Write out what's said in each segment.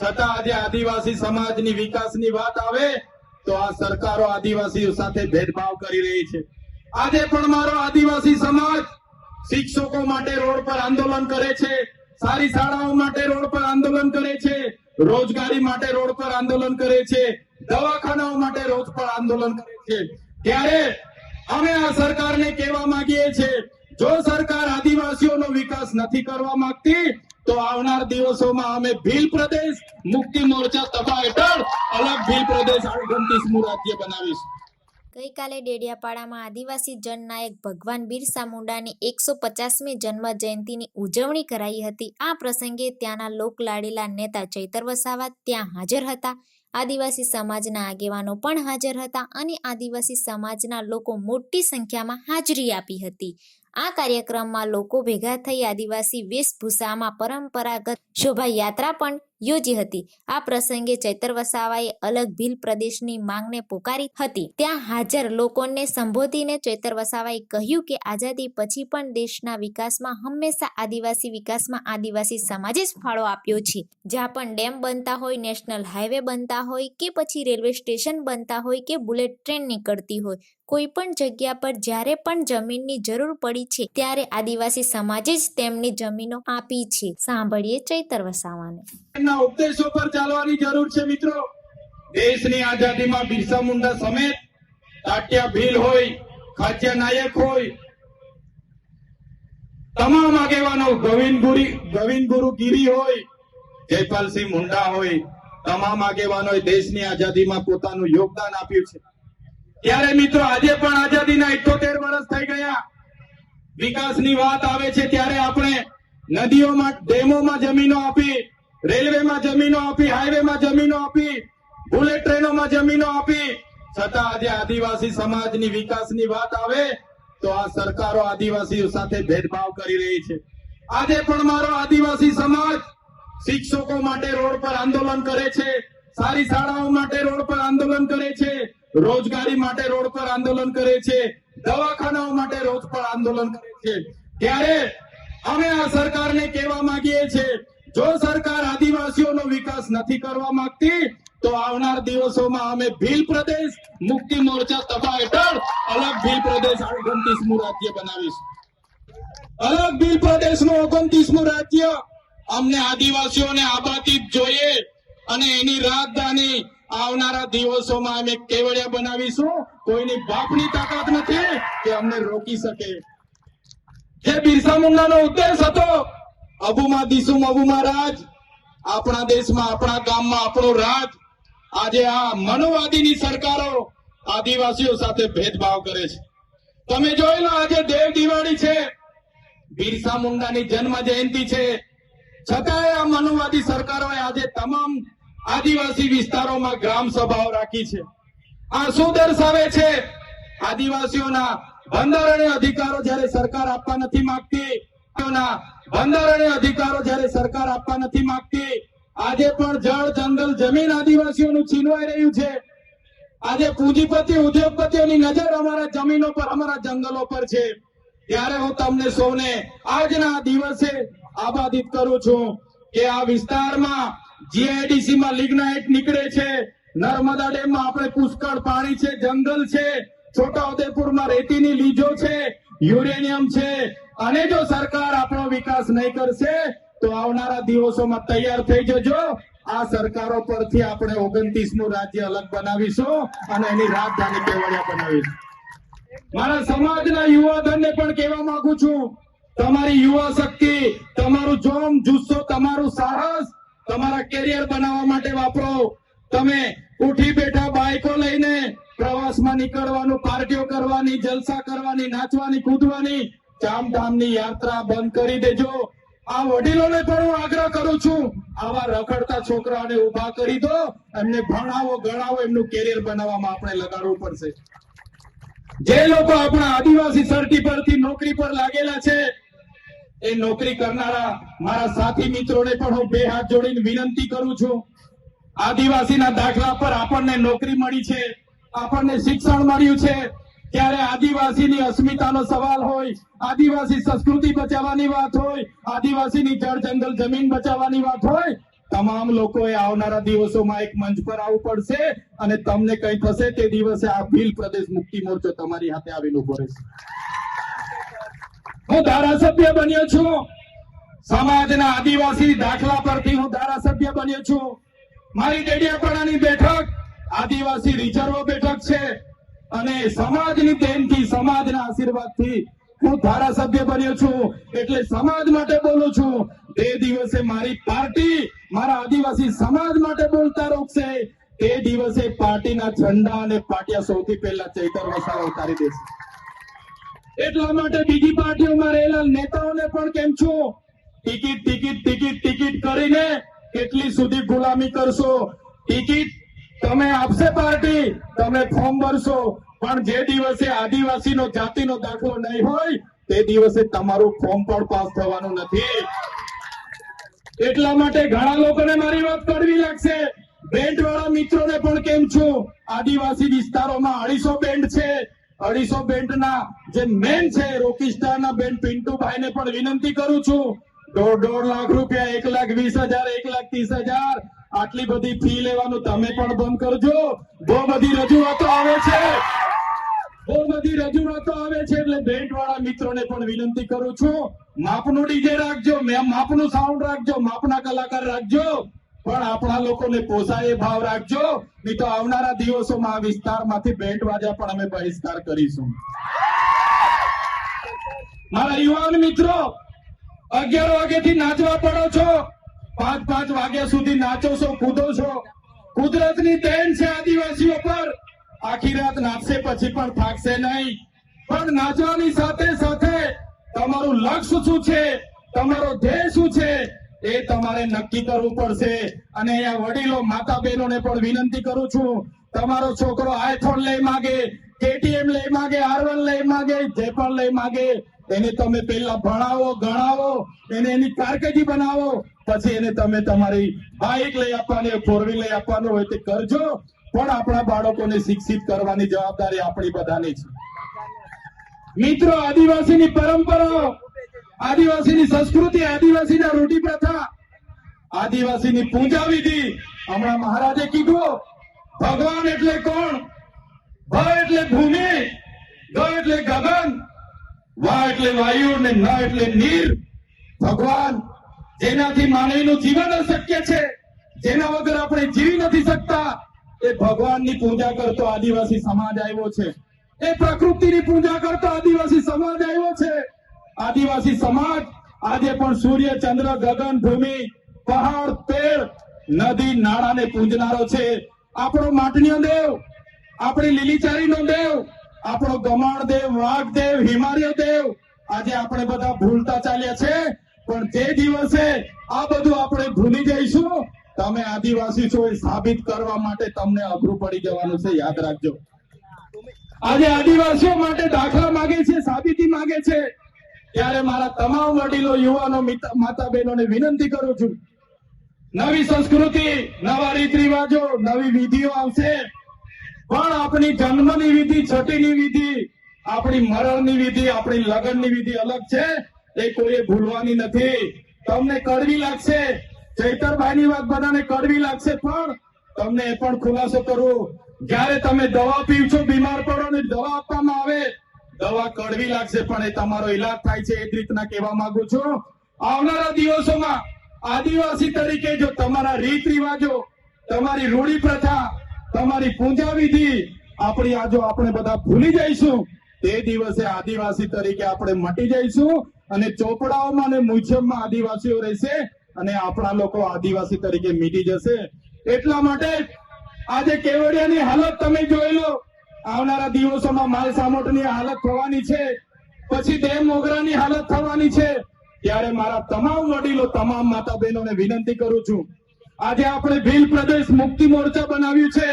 છતાં આજે આદિવાસી સમાજની વિકાસની વાત આવે, તો આ સરકારો આદિવાસીઓ સાથે ભેદભાવ કરી રહી છે. આજે પણ મારો આદિવાસી સમાજ શિક્ષકો માટે રોડ પર આંદોલન કરે છે, સારી શાળાઓ માટે રોડ પર આંદોલન કરે છે, રોજગારી માટે રોડ પર આંદોલન કરે છે, દવાખાનાઓ માટે રોજ પર આંદોલન કરે છે. ત્યારે અમે આ સરકારને કહેવા માંગીએ છીએ, જો સરકાર આદિવાસીઓનો વિકાસ નથી કરવા માંગતી તો આવનાર દિવસોમાં અમે ભીલ પ્રદેશ મુક્તિ મોરચા તબા હેઠળ અલગ ભીલ પ્રદેશ ઓગણત્રીસમું રાજ્ય બનાવીશું. ગઈકાલે ડેડિયાપાડામાં આદિવાસી જનનાયક ભગવાન બિરસા મુંડાની એકસો પચાસમી જન્મ જયંતિની ઉજવણી કરાઈ હતી. આ પ્રસંગે ત્યાંના લોકલાડીલા નેતા ચૈતર વસાવા ત્યાં હાજર હતા. આદિવાસી સમાજના આગેવાનો પણ હાજર હતા અને આદિવાસી સમાજના લોકો મોટી સંખ્યામાં હાજરી આપી હતી. આ કાર્યક્રમમાં લોકો ભેગા થઈ આદિવાસી વેશભૂષામાં પરંપરાગત શોભાયાત્રા પણ યોજી હતી. આ પ્રસંગે ચૈતર વસાવાએ અલગ ભીલ પ્રદેશની માંગને પોકારી હતી. ત્યાં હાજર લોકોને સંબોધીને ચૈતર વસાવાએ કહ્યું કે આઝાદી પછી પણ દેશના વિકાસમાં હંમેશા આદિવાસી વિકાસમાં આદિવાસી સમાજે જ ફાળો આપ્યો છે. જ્યાં પણ ડેમ બનતા હોય, નેશનલ હાઈવે બનતા હોય કે પછી રેલવે સ્ટેશન બનતા હોય કે બુલેટ ટ્રેન નીકળતી હોય, કોઈ પણ જગ્યા પર જ્યારે પણ જમીનની જરૂર પડી છે, ત્યારે આદિવાસી સમાજે જ તેમની જમીનો આપી છે. સાંભળીએ ચૈતર વસાવાને. એમના ઉપદેશો પર ચાલવાની જરૂર છે મિત્રો. દેશની આઝાદીમાં બિરસા મુંડા સમેત તાટિયા ભીલ હોય, ખાચિયા નાયક હોય, તમામ આગેવાનો ગોવિંદ ગુરી, ગોવિંદ ગુરુ ગીરી હોય, જયપાલસિંહ મુંડા હોય તમામ આગેવાનોએ દેશની આઝાદીમાં પોતાનું યોગદાન આપ્યું છે. ત્યારે મિત્રો, આજે પણ આઝાદીના ઇઠોતેર વર્ષ થઈ ગયા. વિકાસની વાત આવે છે, ત્યારે આપણે નદીઓમાં, ડેમોમાં જમીનો આપી, રેલવેમાં જમીનો આપી, હાઈવેમાં જમીનો આપી, બુલેટ ટ્રેનોમાં જમીનો આપી. છતાં આજે આદિવાસી સમાજની વિકાસની વાત આવે, તો આ સરકારો આદિવાસીઓ સાથે ભેદભાવ કરી રહી છે. આજે પણ મારો આદિવાસી સમાજ શિક્ષકો માટે રોડ પર આંદોલન કરે છે, સારી શાળાઓ માટે રોડ પર આંદોલન કરે છે, રોજગારી માટે રોડ પર આંદોલન કરે છે, દવાખાનાઓ માટે રોડ પર આંદોલન કરે છે. ત્યારે અમે આ સરકારને કહેવા માંગીએ છીએ, જો સરકાર આદિવાસીઓનો વિકાસ નથી કરવા માંગતી, તો આવનાર દિવસોમાં અમે ભીલ પ્રદેશ મુક્તિ મોરચા તબા હેઠળ અલગ ભીલ પ્રદેશ ઓગણત્રીસમું રાજ્ય બનાવીશું. અલગ ભીલ પ્રદેશનું ઓગણત્રીસમું રાજ્ય અમને આદિવાસીઓને આબાદી જોઈએ અને એની રાજધાની આવનારા દિવસોમાં અમે કેવડિયા બનાવીશું. કોઈની બાપની તાકાત નથી કે અમને રોકી શકે. જે બિરસા મુંડાનો ઉદ્દેશ હતો, અબુમાં દીસુમ અબુમાં રાજ આપણા દેશમાં, આપણા ગામમાં, આપણો રાજ, આજે આ મનોવાદીની સરકારો આદિવાસીઓ સાથે ભેદભાવ કરે છે. તમે જોઈ લો, આજે દેવ દિવાળી છે. બિરસા મુંડાની જન્મ જયંતિ છે. મનુવાદી સરકારોએ આજે તમામ આદિવાસી વિસ્તારોમાં ગ્રામ સભાઓ રાખી છે. આ શું દર્શાવે છે? આદિવાસીઓના બંધારણીય અધિકારો જ્યારે સરકાર આપવા નથી માંગતી બંધારણીય અધિકારો જ્યારે સરકાર આપવા નથી માંગતી, આજે પણ જળ, જંગલ, જમીન આદિવાસીઓનું છીનવાઈ રહ્યું છે. આજે પૂંજીપતિ, ઉદ્યોગપતિઓની નજર અમારા જમીનો પર, અમારા જંગલો પર છે. ત્યારે હું તમને સૌને આજના દિવસે આબાદિત કરું છું કે આ વિસ્તારમાં જીઆઈડીસી માં લિગ્નાઇટ નીકળે છે. નર્મદા ડેમમાં આપણે પુષ્કળ પાણી છે, જંગલ છે, છોટાઉદેપુરમાં રેતીની લીજો છે, યુરેનિયમ છે. અને જો સરકાર આપણો વિકાસ નહીં કરશે, તો આવનારા દિવસોમાં તૈયાર થઈ જજો. આ સરકારો પરથી આપણે ઓગણત્રીસનું રાજ્ય અલગ બનાવીશું અને એની રાજધાની કેવડિયા બનાવીશું. મારા સમાજના યુવાધનને પણ કહેવા માંગુ છું તમારી યુવા શક્તિ, તમારું જોમ, જુસ્સો, તમારું સાહસ તમારા કેરિયર બનાવવા માટે વાપરો. તમે ઉઠી બેઠા બાઇકો લઈને પ્રવાસમાં નીકળવાનું, પાર્ટીઓ કરવાની, જલસા કરવાની, નાચવાની, કૂદવાની ચામધામની યાત્રા બંધ કરી દેજો. આ વડીલોને પણ હું આગ્રહ કરું છું, આવા રખડતા છોકરાઓને ઊભા કરી દો, એમને ભણાવો, ગણાવો, એમનું કેરિયર બનાવવામાં આપણે લગાડવું પડશે. જે લોકો આપણા આદિવાસી સર્ટી પરથી નોકરી પર લાગેલા છે એ નોકરી કરનારા મારા સાથી મિત્રોને પણ હું બે હાથ જોડીને વિનંતી કરું છું. આદિવાસીના દાખલા પર આપણને નોકરી મળી છે, આપણને શિક્ષણ મળ્યું છે. ત્યારે આદિવાસીની અસ્મિતાનો સવાલ હોય, આદિવાસી સંસ્કૃતિ બચાવવાની વાત હોય, આદિવાસીની જળ જંગલ જમીન બચાવવાની વાત હોય, તમામ લોકોએ આવનારા દિવસોમાં એક મંચ પર આવવું પડશે અને તમને કઈ થશે તે દિવસે આ ભીલ પ્રદેશ મુક્તિ મોરચો તમારી હાથે આવીને ઊભો રહેશે. હું ધારાસભ્ય બન્યો છું. સમાજના આદિવાસી દાખલા પરથી હું ધારાસભ્ય બન્યો છું. મારી ડેડિયાપાડાની બેઠક આદિવાસી રિઝર્વ બેઠક છે. અને સમાજની દેનથી સમાજના આશીર્વાદથી હું ધારાસભ્ય બન્યો છું. એટલે સમાજ માટે બોલું છું. તે દિવસે મારી પાર્ટી મારા આદિવાસી સમાજ માટે બોલતા રોકશે. તે દિવસે પાર્ટીના ઝંડા અને પાટિયા સૌથી પહેલા ચૈતર વસાવા ઉતારી દેશે. એટલા માટે બીજી પાર્ટીઓમાં રહેલા નેતાઓને પણ કેમ છો? ટિકિટ ટિકિટ ટિકિટ ટિકિટ કરીને કેટલી સુધી ગુલામી કરશો? ટિકિટ તમે આપશે પાર્ટી, તમે ફોર્મ ભરશો. પણ જે દિવસે આદિવાસીનો, જાતિનો દાખલો નહીં હોય, તે દિવસે તમારું ફોર્મ પણ પાસ થવાનું નથી. એટલા માટે ઘણા લોકોને મારી વાત કરવી લાગશે. બેન્ડ વાળા મિત્રોને પણ કેમ છું? આદિવાસી વિસ્તારોમાં અઢીસો બેન્ડ છે. અઢીસો બેન્ડ ના જે મેન છે, રોકી ના બેન્ડ પિન્ટુભાઈ ને પણ વિનંતી કરું છું. દોઢ દોઢ લાખ રૂપિયા, એક લાખ વીસ હજાર, એક લાખ ત્રીસ હજાર. આટલી બધી ફી લેવાનું તમે પણ બંધ કરજો. બહુ બધી રજૂઆતો આવે છે. બહુ બધી રજૂઆતો આવે છે એટલે બેન્ડ વાળા મિત્રોને પણ વિનંતી કરું છું. માપનું ડીજે રાખજો, મેં માપનું સાઉન્ડ રાખજો, માપના કલાકાર રાખજો. પણ આપણા લોકોને પોસાય એ ભાવ રાખજો. નહીં તો આવનારા દિવસોમાં આ વિસ્તારમાંથી બેન્ડ વાજા પણ અમે બહિષ્કાર કરીશું. મારા યુવાન મિત્રો, અગિયાર વાગ્યાથી નાચવા પડો છો. પાંચ પાંચ વાગ્યા સુધી નાચો છો, કૂદો છો. કુદરતની દેન છે આદિવાસીઓ પર. આખી રાત નાચશે પછી પણ થાકશે નહીં. પણ નાચવાની સાથે સાથે તમારું લક્ષ્ય શું છે? તમારો ધ્યેય શું છે? એ તમારે નક્કી કરવું પડશે. અને અહીંયા વડીલો માતા બહેનોને પણ વિનંતી કરું છું. તમારો છોકરો આઈફોન લઈ માગે કેટીએમ લઈ માગે આર લઈ માગે, જે પણ લઈ માગે, એને તમે પહેલા ભણાવો, ગણાવો, એને એની કારકિર્દી બનાવો, પછી એને તમે તમારી બાઇક લઈ આપવાની ફોર લઈ આપવાનું હોય તે કરજો. પણ આપણા બાળકોને શિક્ષિત કરવાની જવાબદારી આપણી બધાની છે. મિત્રો, આદિવાસીની પરંપરાઓ, આદિવાસીની સંસ્કૃતિ, આદિવાસીના રૂઢી પ્રથા આદિવાસીની પૂજા વિધિ હમણાં મહારાજે કીધું, ભગવાન એટલે કોણ? ભ એટલે ભૂમિ ગ એટલે ગગન, વા એટલે વાયુ ને ન એટલે નીર. ભગવાન, જેનાથી માનવીનું જીવન અશક્ય છે, જેના વગર આપણે જીવી નથી શકતા, એ ભગવાનની પૂજા કરતો આદિવાસી સમાજ આવ્યો છે. એ પ્રકૃતિની પૂજા કરતો આદિવાસી સમાજ આવ્યો છે. આદિવાસી સમાજ આજે પણ સૂર્ય, ચંદ્ર, ગગન, ભૂમિ પહાડ પેડ નદી નાળાને પૂજનારો છે. આપણો માટણીયો દેવ, આપણી લીલીચારીનો દેવ, આપણો ગમાણ દેવ, વાઘ દેવ, હિમાલય દેવ. આજે આપણે બધા ભૂલતા ચાલ્યા છે, પણ તે દિવસે આ બધું આપણે ભૂલી જઈશું. તમે આદિવાસી છો એ સાબિત કરવા માટે તમને અઘરું પડી જવાનું છે, યાદ રાખજો. આજે આદિવાસીઓ માટે દાખલા માંગે છે, સાબિતી માંગે છે. ત્યારે મારા તમામ વડીલો, યુવાનો, માતા બહેનોને વિનંતી કરું છું નવી સંસ્કૃતિ, નવા રીત રિવાજો નવી વિધિઓ આવશે. પણ આપણી જન્મની વિધિ છઠ્ઠીની વિધિ, આપણી મરણની વિધિ, આપણી લગ્નની વિધિ અલગ છે. એ કોઈએ ભૂલવાની નથી. તમને કડવી લાગશે. ચૈતરભાઈની વાત બધાને કડવી લાગશે, પણ તમને એ પણ ખુલાસો કરવો જ્યારે તમે દવા પીવશો બીમાર પડો ને દવા આપવામાં આવે, દવા કડવી લાગશે, પણ એ તમારો ઈલાજ થાય છે, એ રીતના કહેવા માંગુ છું. આવનારા દિવસોમાં આદિવાસી તરીકે જો તમારા રીત રિવાજો, તમારી રૂઢી પ્રથા, તમારી પૂજા વિધિ આપણી આજો આપણે બધા ભૂલી જઈશું, તે દિવસે આદિવાસી તરીકે આપણે મટી જઈશું અને ચોપડાઓમાં અને મ્યુઝિયમમાં આદિવાસીઓ રહેશે અને આપણા લોકો આદિવાસી તરીકે મીટી જશે. એટલા માટે આજે કેવડિયાની હાલત તમે જોઈ લો, આવનારા દિવસોમાં માલ સામોટની હાલત થવાની છે, પછી ડેમ મોગરાની હાલત થવાની છે ત્યારે મારા તમામ વડીલો, તમામ માતા બહેનોને વિનંતી કરું છું. આજે આપણે ભીલ પ્રદેશ મુક્તિ મોરચા બનાવ્યું છે.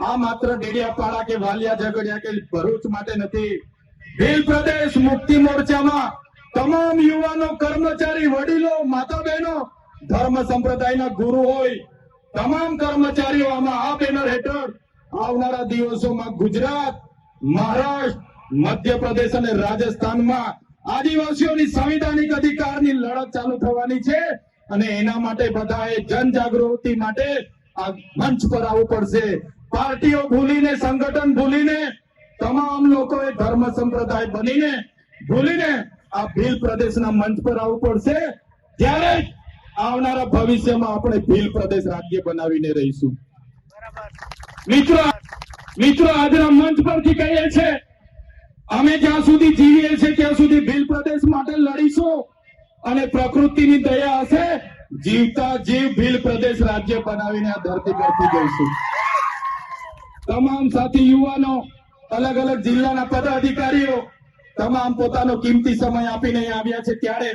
આ માત્ર ડેડિયાપાડા કે વાલિયા ઝઘડિયા કે ભરૂચ માટે નથી. ભીલ પ્રદેશ મુક્તિ મોરચામાં તમામ યુવાનો, કર્મચારી, વડીલો માતા બહેનો ધર્મ સંપ્રદાયના ગુરુ હોય. તમામ કર્મચારીઓ આમાં આ બેનર હેઠળ આવનારા દિવસોમાં ગુજરાત, મહારાષ્ટ્ર, મધ્યપ્રદેશ અને રાજસ્થાનમાં આદિવાસીઓની સંવિધાનિક અધિકારની લડત ચાલુ થવાની છે અને એના માટે બધાએ જનજાગૃતિ માટે આ મંચ પર આવવું પડશે. પાર્ટીઓ ભૂલીને, સંગઠન ભૂલીને, તમામ લોકોએ ધર્મ સંપ્રદાય બનીને, ભૂલીને આ ભીલ પ્રદેશના મંચ પર આવવું પડશે. ત્યારે આવનારા ભવિષ્યમાં આપણે ભીલ પ્રદેશ રાજ્ય બનાવીને રહીશું. મિત્રો મિત્રો, આજના મંચ પરથી કહીએ છે અમે જ્યાં સુધી જીવીએ છીએ, ત્યાં સુધી ભીલ પ્રદેશ માટે લડીશું. અને પ્રકૃતિની દયા હશે, જીવતા જીવ ભીલ પ્રદેશ રાજ્ય બનાવીને આ ધરતી પરથી જઈશું. તમામ સાથી યુવાનો, અલગ અલગ જિલ્લાના પદાધિકારીઓ, તમામ પોતાનો કિંમતી સમય આપીને આવ્યા છે ત્યારે.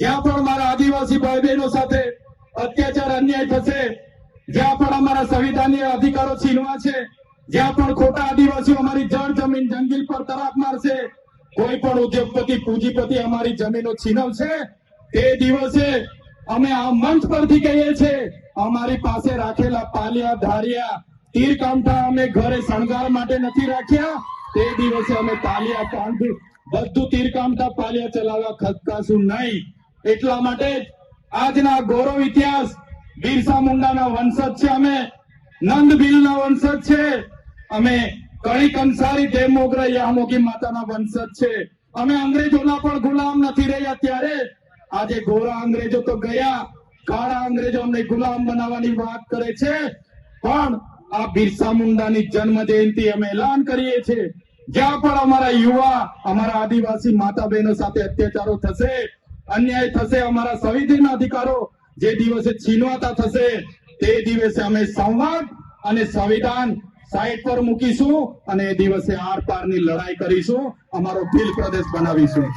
જ્યાં પણ મારા આદિવાસી ભાઈ બહેનો સાથે અત્યાચાર, અન્યાય થશે, જ્યાં પણ અમારા સંવિધાનીય અધિકારો છીનવા છે જ્યાં પણ ખોટા આદિવાસીઓ અમારી જળ જમીન જંગલ પર તરાપ મારશે, કોઈ પણ ઉદ્યોગપતિ, પૂંજીપતિ અમારી જમીનો છીનવશે, તે દિવસે અમે આ મંચ પરથી કહીએ છીએ, અમારી પાસે રાખેલા પાલિયા, ધારિયા તીર કામઠા અમે ઘરે શણગાર માટે નથી રાખ્યા. તે દિવસે અમે પાલિયા કાંઠ, બધું તીર કામઠા પાલિયા ચલાવવા ખતકાશું નહીં. એટલા માટે આજના ગૌરવ ઇતિહાસ બિરસા મુંડાના વંશજ છે અમે નંદ ભીલના વંશજ છે. અમે કણિક અંસારી દેવ યામોગી માતાના વંશજ છે. અમે અંગ્રેજોના પણ ગુલામ નથી રહ્યા ત્યારે. આજે ગોરા અંગ્રેજો તો ગયા. કાળા અંગ્રેજો અમને ગુલામ બનાવવાની વાત કરે છે. પણ આ બિરસા મુંડાની જન્મ જયંતિ અમે એલાન કરીએ છીએ. જ્યાં પણ અમારા યુવા, અમારા આદિવાસી માતા બહેનો સાથે અત્યાચારો થશે, અન્યાય થશે, અમારા સંવિધાનના અધિકારો જે દિવસે છીનવાતા થશે, તે દિવસે અમે સંવાદ અને સંવિધાન સાઈડ પર મૂકીશું અને એ દિવસે આર પારની લડાઈ કરીશું. અમારો ભીલ પ્રદેશ બનાવીશું.